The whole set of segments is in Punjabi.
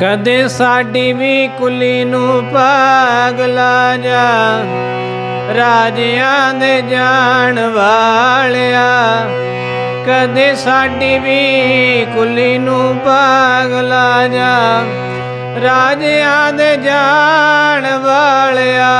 ਕਦੇ ਸਾਡੀ ਵੀ ਕੁਲੀ ਨੂੰ ਪਾਗਲਾ ਜਾ। ਰਾਜਿਆਂ ਦੇ ਜਾਣ ਵਾਲਿਆ। ਕਦੇ ਸਾਡੀ ਵੀ ਕੁਲੀ ਨੂੰ ਪਾਗਲਾ ਜਾ। ਰਾਜਿਆਂ ਦੇ ਜਾਣ ਵਾਲਿਆ।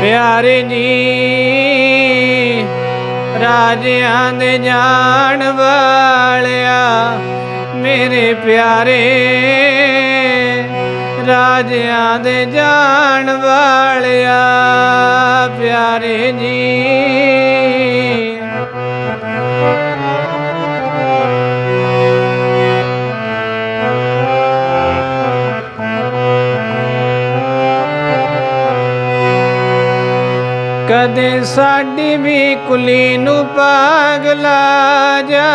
ਪਿਆਰੇ ਜੀ ਰਾਜਿਆਂ ਦੇ ਜਾਣ ਵਾਲਿਆ ਮੇਰੇ ਪਿਆਰੇ ਰਾਜਿਆਂ ਦੇ ਜਾਣ ਵਾਲਿਆ। ਕਦੇ ਸਾਡੀ ਵੀ ਕੁਲੀ ਨੂੰ ਪਾਗਲਾ ਜਾ।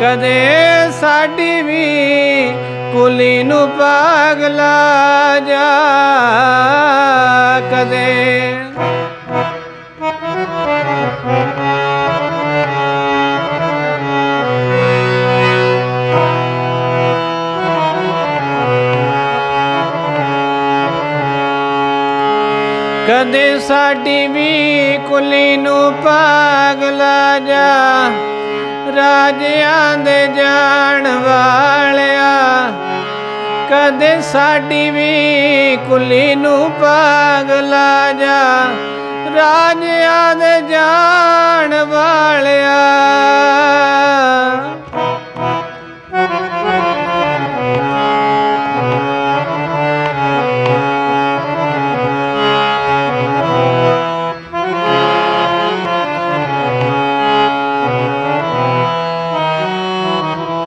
ਕਦੇ ਸਾਡੀ ਵੀ ਕੁਲੀ ਨੂੰ ਪਾਗਲਾ ਜਾ। ਕਦੇ ਕਦੇ ਸਾਡੀ ਵੀ ਕੁਲੀ ਨੂੰ ਪਾਗਲਾ ਜਾ। ਰਾਜਿਆਂ ਦੇ ਜਾਣ ਵਾਲਿਆ। ਕਦੇ ਸਾਡੀ ਵੀ ਕੁਲੀ ਨੂੰ ਪਾਗਲਾ ਜਾ। ਰਾਜਿਆਂ ਦੇ ਜਾਣ ਵਾਲਿਆ।